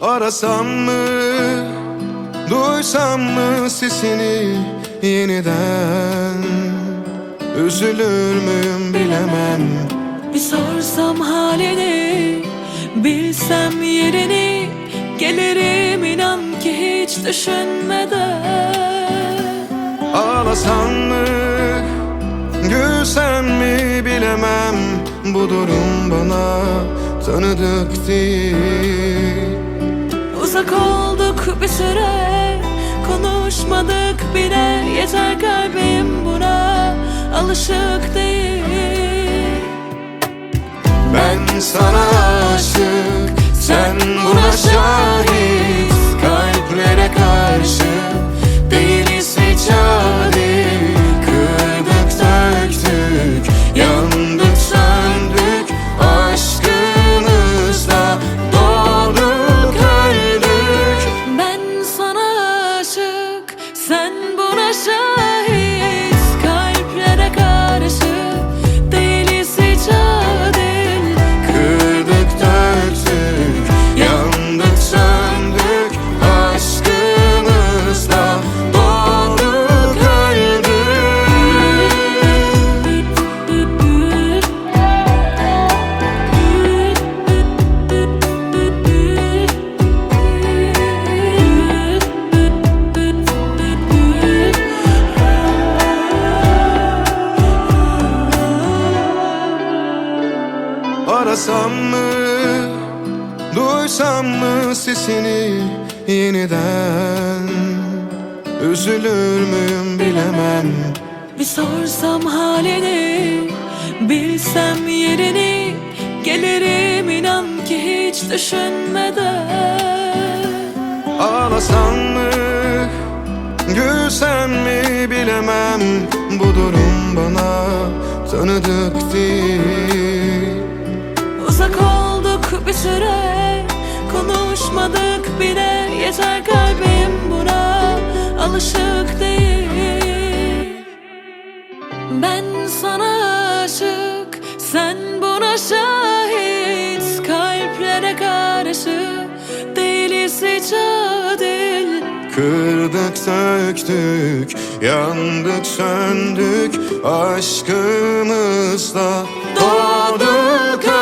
Arasam mı, duysam mı sesini yeniden? Üzülür müyüm bilemem. Bir sorsam halini Bilsem yerini Gelirim inan ki hiç düşünmeden Ağlasam mı, gülsem mi bilemem. Bu durum bana tanıdık değil. Uzak olduk bir süre Konuşmadık bile. Yeter kalbim buna Alışık değil. Ben sana aşık, sen buna şahit Arasam mı, duysam mı sesini yeniden? Üzülür müyüm bilemem. Bir sorsam halini Bilsem yerini Gelirim inan ki hiç düşünmeden. Ağlasam mı, gülsem mi bilemem. Bu durum bana tanıdık değil Uzak olduk bir süre. Konuşmadık bile. Yeter kalbim buna Alışık değil. Ben sana aşık Sen buna şahit. Kalplere karşı Değiliz hiç adil. Kırdık söktük, yandık söndük. Aşkımızla doğduk